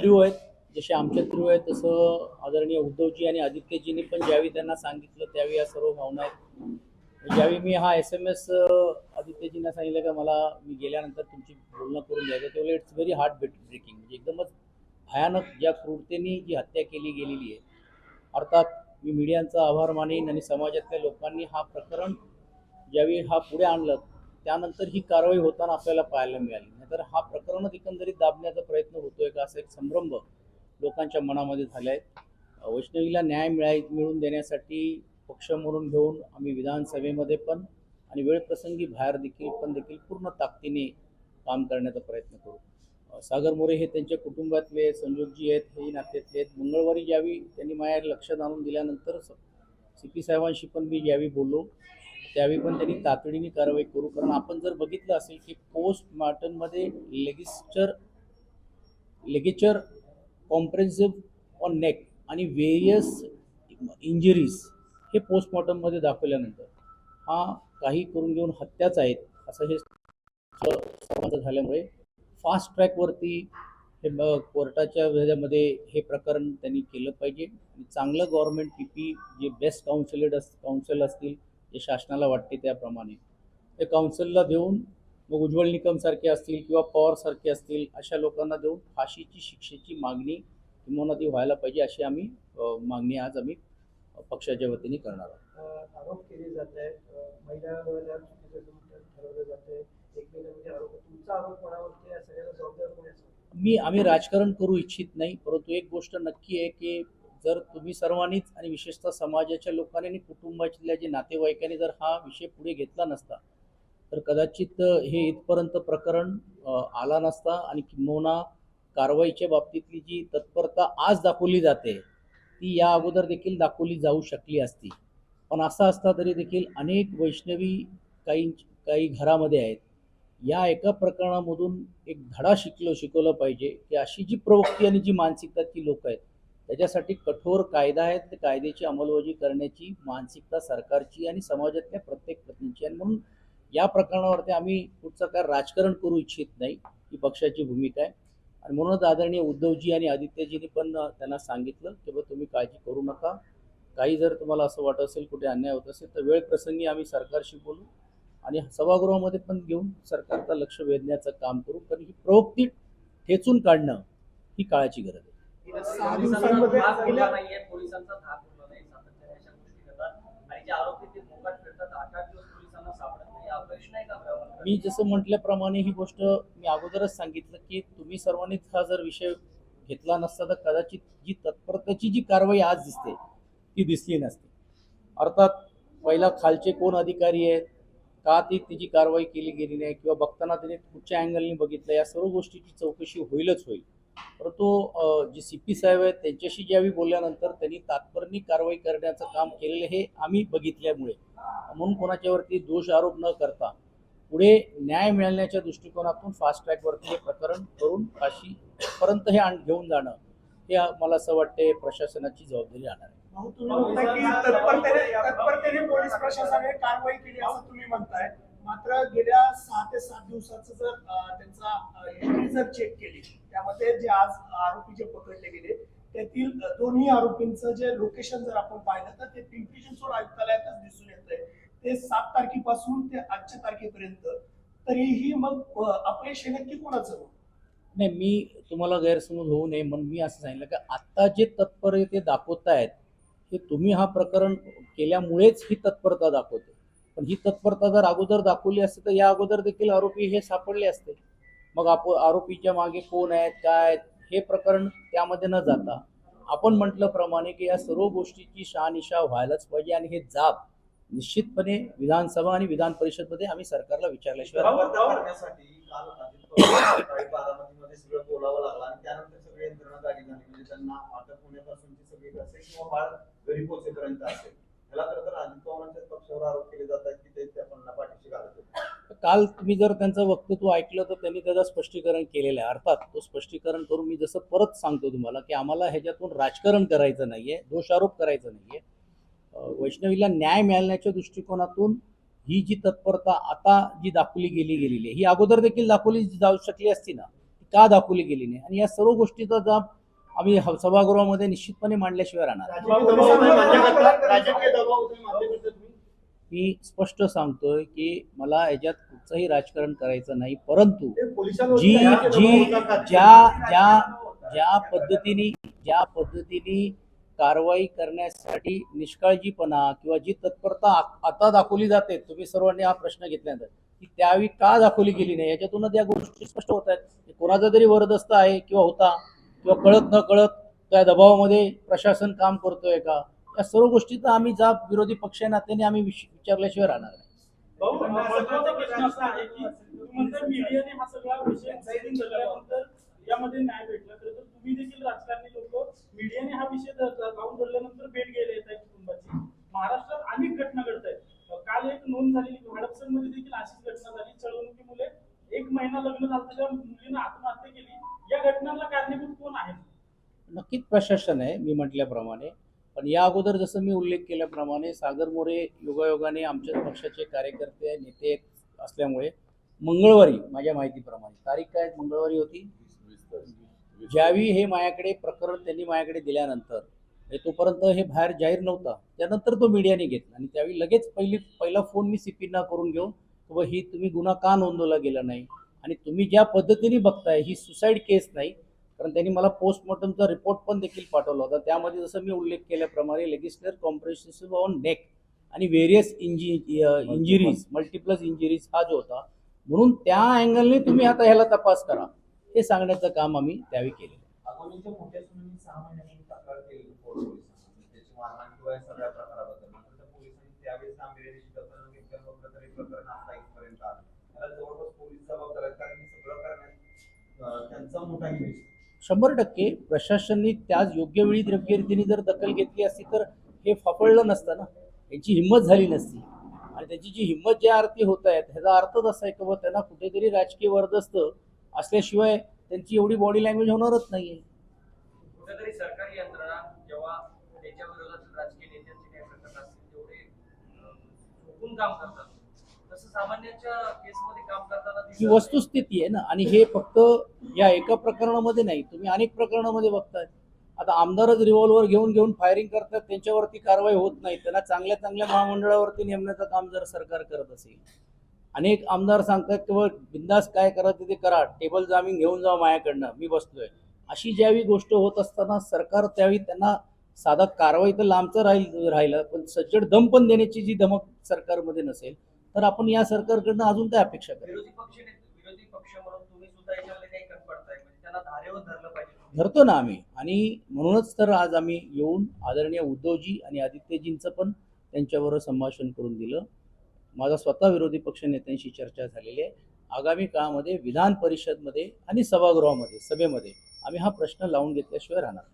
त्रिव आहेत जसे आमच्या त्रिव आहेत तसं आदरणीय उद्धवजी आणि आदित्यजींनी पण ज्यावेळी त्यांना सांगितलं त्यावेळी या सर्व भावना आहेत. म्हणजे ज्यावेळी मी हा एस एम एस आदित्यजींना सांगितलं का मला मी गेल्यानंतर तुमची बोलणं करून द्यायचं तेवढं इट्स व्हेरी हार्ट ब्रेकिंग म्हणजे एकदमच भयानक ज्या क्रूरतेने जी हत्या केली गेलेली आहे. अर्थात मी मीडियांचा आभार मानेन आणि समाजातल्या लोकांनी हा प्रकरण ज्यावेळी हा पुढे आणलं त्यानंतर ही कारवाई होताना आपल्याला पाहायला मिळाली. नाहीतर हा प्रकरणच एकंदरीत दाबण्याचा प्रयत्न होतोय का? असा एक संभ्रम लोकांच्या मनामध्ये झाला आहे वैष्णवीला न्याय मिळाय मिळवून देण्यासाठी पक्ष म्हणून घेऊन आम्ही विधानसभेमध्ये पण आणि वेळप्रसंगी बाहेर देखील पण देखील पूर्ण ताकदीने काम करण्याचा प्रयत्न करू. सागर मोरे हे त्यांच्या कुटुंबातले संजोगजी आहेत हे नात्यातले आहेत. मंगळवारी ज्यावेळी त्यांनी माझ्या लक्षात आणून दिल्यानंतर सी पी साहेबांशी पण मी ज्यावेळी बोललो त्यावेळी पण त्यांनी तातडीने कारवाई करू. कारण आपण जर बघितलं असेल की पोस्टमार्टममध्ये लेगिस्टर लेगेचर कॉम्प्रेन्सिव्ह ऑन नेक आणि व्हेरियस इंजरीज हे पोस्टमॉर्टममध्ये दाखवल्यानंतर हा काही करून घेऊन हत्याच आहेत असं हे झाल्यामुळे फास्ट ट्रॅकवरती हे कोर्टाच्या ह्याच्यामध्ये हे प्रकरण त्यांनी केलं पाहिजे. आणि चांगलं गव्हर्नमेंट पी पी जे बेस्ट काउन्सिलेड अस काउन्सिल असतील जे शासनाला वाटते त्याप्रमाणे. ते काउन्सिलला देऊन मग उज्ज्वल निकमसारखे असतील किंवा पवारसारखे असतील अशा लोकांना देऊन फाशीची शिक्षेची मागणी किंवा ती व्हायला पाहिजे अशी आम्ही मागणी आज आम्ही पक्षाच्या वतीने करणार आहोत. आरोप केले जात आहेत. ठरवलं जात आहे? मी आम्ही राजकारण करू इच्छित नाही परंतु एक गोष्ट नक्की आहे की जर तुम्ही सर्वांनीच आणि विशेषतः समाजाच्या लोकांनी आणि कुटुंबातल्या जे नातेवाईकांनी जर हा विषय पुढे घेतला नसता तर कदाचित हे इथपर्यंत प्रकरण आला नसता आणि किंबहुना कारवाईच्या बाबतीतली जी तत्परता आज दाखवली जाते ती या अगोदर देखील दाखवली जाऊ शकली असती. पण असं असता तरी देखील अनेक वैष्णवी काही काही घरामध्ये आहेत या एका प्रकरणामधून एक धडा शिकलो शिकवलं पाहिजे की अशी जी प्रवृत्ती आणि जी मानसिकता ती लोक आहेत त्याच्यासाठी कठोर कायदा आहेत. ते कायद्याची अंमलबजावणी करण्याची मानसिकता सरकारची आणि समाजातल्या प्रत्येक प्रतिनिधीची. आणि म्हणून या प्रकरणावरती आम्ही कुठचं काय राजकारण करू इच्छित नाही ही पक्षाची भूमिका आहे. आणि म्हणूनच आदरणीय उद्धवजी आणि आदित्यजींनी पण त्यांना सांगितलं की बा तुम्ही काळजी करू नका. काही जर तुम्हाला असं वाटत असेल कुठे अन्याय होत असेल तर वेळ प्रसंगी आम्ही सरकारशी बोलू आणि सभागृहामध्ये पण घेऊन सरकारचा लक्ष वेधण्याचं काम करू. कारण ही प्रवृत्ती ठेचून काढणं ही काळाची गरज आहे. सहा पोलिसांचा दिवसांमध्ये धाक गेल्या उरला नाहीये पोलिसांचा धाक उरला नाही सातत्याने अशा गोष्टी करतात. आणि जे आरोपी ते मोकाट फिरतात आठ आठ दिवस पोलिसांना सापडत नाही प्रश्न आहे का बरोबर मी जसं म्हटल्याप्रमाणे ही गोष्ट मी अगोदरच सांगितलं की तुम्ही सर्वांनीच हा जर विषय घेतला नसता तर कदाचित जी तत्परतेची जी कारवाई आज दिसते ती दिसली नसती. अर्थात पहिला खालचे कोण अधिकारी आहेत का ती तिची कारवाई केली गेली नाही किंवा बघताना तिने कुठच्या अँगलने बघितलं या सर्व गोष्टीची चौकशी होईलच होईल. परंतु जे सी पी साहेब आहेत त्यांच्याशी ज्यावेळी बोलल्यानंतर त्यांनी तात्पर्णी कारवाई करण्याचं काम केलेलं हे आम्ही बघितल्यामुळे. म्हणून कोणाच्यावरती दोष आरोप न करता पुढे न्याय मिळण्याच्या दृष्टिकोनातून फास्ट ट्रॅकवरती हे प्रकरण करून फाशीपर्यंत हे आण घेऊन जाणं हे मला असं वाटते प्रशासनाची जबाबदारी राहणार आहे. तत्परतेने पोलीस प्रशासनाने कारवाई केली असं तुम्ही म्हणताय. मात्र गेल्या सहा ते सात दिवसाचं जर त्यांचा एंट्री जर चेक केली त्यामध्ये जे आज आरोपी जे पकडले गेले त्यातील दोन्ही आरोपींचं जे लोकेशन जर आपण पाहिलं तर ते पिंपरी चिंचवड आयुक्तालयातच दिसून येत आहे ते सात तारखेपासून ते आजच्या तारखेपर्यंत. तरीही मग अपयश हे नक्की कोणाचं? नाही मी तुम्हाला गैरसमज होऊ नये म्हणून मी असं सांगितलं की आत्ता जे तत्पर ते दाखवतायत हे तुम्ही हा प्रकरण केल्यामुळेच ही तत्परता दाखवते. पण ही तत्परता जर अगोदर दाखवली असते तर या अगोदर देखील आरोपी हे सापडले असते. मग आप आरोपीच्या मागे कोण आहेत काय आहेत हे प्रकरण त्यामध्ये न जाता आपण म्हटल्याप्रमाणे की या सर्व गोष्टीची शहानिशा व्हायलाच पाहिजे आणि हे जाब निश्चितपणे विधानसभा आणि विधान परिषदमध्ये आम्ही सरकारला विचारल्याशिवाय राहणार काल तुम्ही जर त्यांचं वक्तव्य ऐकलं तर त्यांनी त्याचं स्पष्टीकरण केलेलं आहे. अर्थात तो स्पष्टीकरण करून मी जसं परत सांगतो तुम्हाला की आम्हाला ह्याच्यातून राजकारण करायचं नाहीये दोषारोप करायचा नाहीये. वैष्णवीला न्याय मिळण्याच्या दृष्टिकोनातून ही जी तत्परता आता जी दाखवली गेली गेलेली आहे ही अगोदर देखील दाखवली जाऊ शकली असती ना ती का दाखवली गेली नाही? आणि या सर्व गोष्टीचा जा आम्ही सभागृहामध्ये निश्चितपणे मांडल्याशिवाय राहणार मी स्पष्ट सांगतोय की मला याच्यात कुठचंही राजकारण करायचं नाही परंतु जी जी का? ज्या ज्या ज्या पद्धतीने ज्या पद्धतीने कारवाई करण्यासाठी निष्काळजीपणा किंवा जी तत्परता आता दाखवली जाते तुम्ही सर्वांनी हा प्रश्न घेतल्यानंतर ती त्यावेळी का दाखवली गेली नाही? याच्यातूनच या गोष्टी स्पष्ट होत आहेत. की कोणाचा तरी वरदस्त आहे किंवा होता. किंवा कळत न कळत त्या दबावामध्ये प्रशासन काम करतोय का? या सर्व गोष्टीचा आम्ही जा विरोधी पक्ष नात्याने आम्ही विचारल्याशिवाय राहणार नाही. आहे तुम्ही म्हणता मीडियाने हा सगळा विषय यामध्ये न्याय भेटला. तर तुम्ही देखील राजकारणी लोक मीडियाने हा विषय ध- ध- लावून धरल्यानंतर भेट गेले येत आहे कुटुंबाची. महाराष्ट्रात अनेक घटना घडत आहेत काल एक नोंद झालेली हडपसरमध्ये देखील अशीच घटना झाली. चळवणुकी मुले एक महिना लग्न झालं त्या मुलीनं आत्महत्या केली. या घटनांना कारणीभूत नक्कीच प्रशासन आहे मी म्हटल्याप्रमाणे. पण या अगोदर जसं मी उल्लेख केल्याप्रमाणे सागर मोरे योगायोगाने आमच्या पक्षाचे कार्यकर्ते नेते असल्यामुळे मंगळवारी माझ्या माहितीप्रमाणे तारीख काय मंगळवारी होती? ज्यावेळी हे माझ्याकडे प्रकरण त्यांनी माझ्याकडे दिल्यानंतर हे तोपर्यंत हे बाहेर जाहीर नव्हता. त्यानंतर तो मीडियाने घेतला आणि त्यावेळी लगेच पहिली पहिला फोन मी सीपींना करून घेऊ की ही तुम्ही गुन्हा का नोंदवला गेला नाही? आणि तुम्ही ज्या पद्धतीने बघताय ही सुसाईड केस नाही कारण त्यांनी मला पोस्टमॉर्टमचा रिपोर्ट पण देखील पाठवला होता. त्यामध्ये जसं मी उल्लेख केल्याप्रमाणे लेगिस्लेटर कॉम्प्रेसिव्ह ऑन नेक आणि व्हेरियस इंजि इंजुरीज मल्टिप्लस इंजुरीज हा जो होता. म्हणून त्या अँगलने तुम्ही आता ह्याला तपास करा. हे सांगण्याचं काम आम्ही त्यावेळी केलेलं त्याची मोठा. शंभर टक्के प्रशासनाने त्याच योग्य वेळी योग्य रीतीने जर दखल घेतली असती तर हे फापडलं नसतं ना. यांची हिंमत झाली नसती. आणि त्याची जी हिंमत ज्या अर्थी होत आहेत ह्याचा अर्थच असा आहे की बुवा त्यांना कुठेतरी राजकीय वरदस्त असल्याशिवाय त्यांची एवढी बॉडी लँग्वेज होणारच नाहीये. कुठेतरी सरकारी यंत्रणा जेव्हा त्याच्या विरोधात राजकीय नेत्यांचे काही प्रकरण असतील तेवढे काम करतात. ही. वस्तुस्थिती आहे ना. आणि हे फक्त या एका प्रकरणामध्ये नाही. तुम्ही अनेक प्रकरणामध्ये बघताय. आता आमदारच रिव्हॉल्वर घेऊन घेऊन फायरिंग करतात त्यांच्यावरती कारवाई होत नाही. त्यांना चांगल्या चांगल्या महामंडळावरती नेमण्याचं काम जर सरकार करत असेल. अनेक आमदार सांगतात की "बघ, बिंदास काय करायचं ते करा. टेबल जामीन घेऊन जा माझ्याकडनं. मी बसलोय. अशी ज्यावेळी गोष्ट होत असताना सरकार त्यावेळी त्यांना साधा कारवाई तर लांबचं राहील राहिलं. पण सज्जड दम पण देण्याची जी धमक सरकारमध्ये नसेल तर आपण या सरकारकडनं अजून काय अपेक्षा करू? विरोधी पक्ष विरोधी पक्ष म्हणून तुम्ही सुद्धा याच्यामध्ये काही कट पडताय. म्हणजे धरतो ना आम्ही. आणि म्हणूनच तर आज आम्ही येऊन आदरणीय उद्धवजी आणि आदित्यजींचं पण त्यांच्याबरोबर संभाषण करून दिलं. माझा स्वतः विरोधी पक्ष नेत्यांशी चर्चा झालेली आहे. आगामी काळामध्ये विधान परिषदमध्ये आणि सभागृहामध्ये सभेमध्ये आम्ही हा प्रश्न लावून घेतल्याशिवाय राहणार.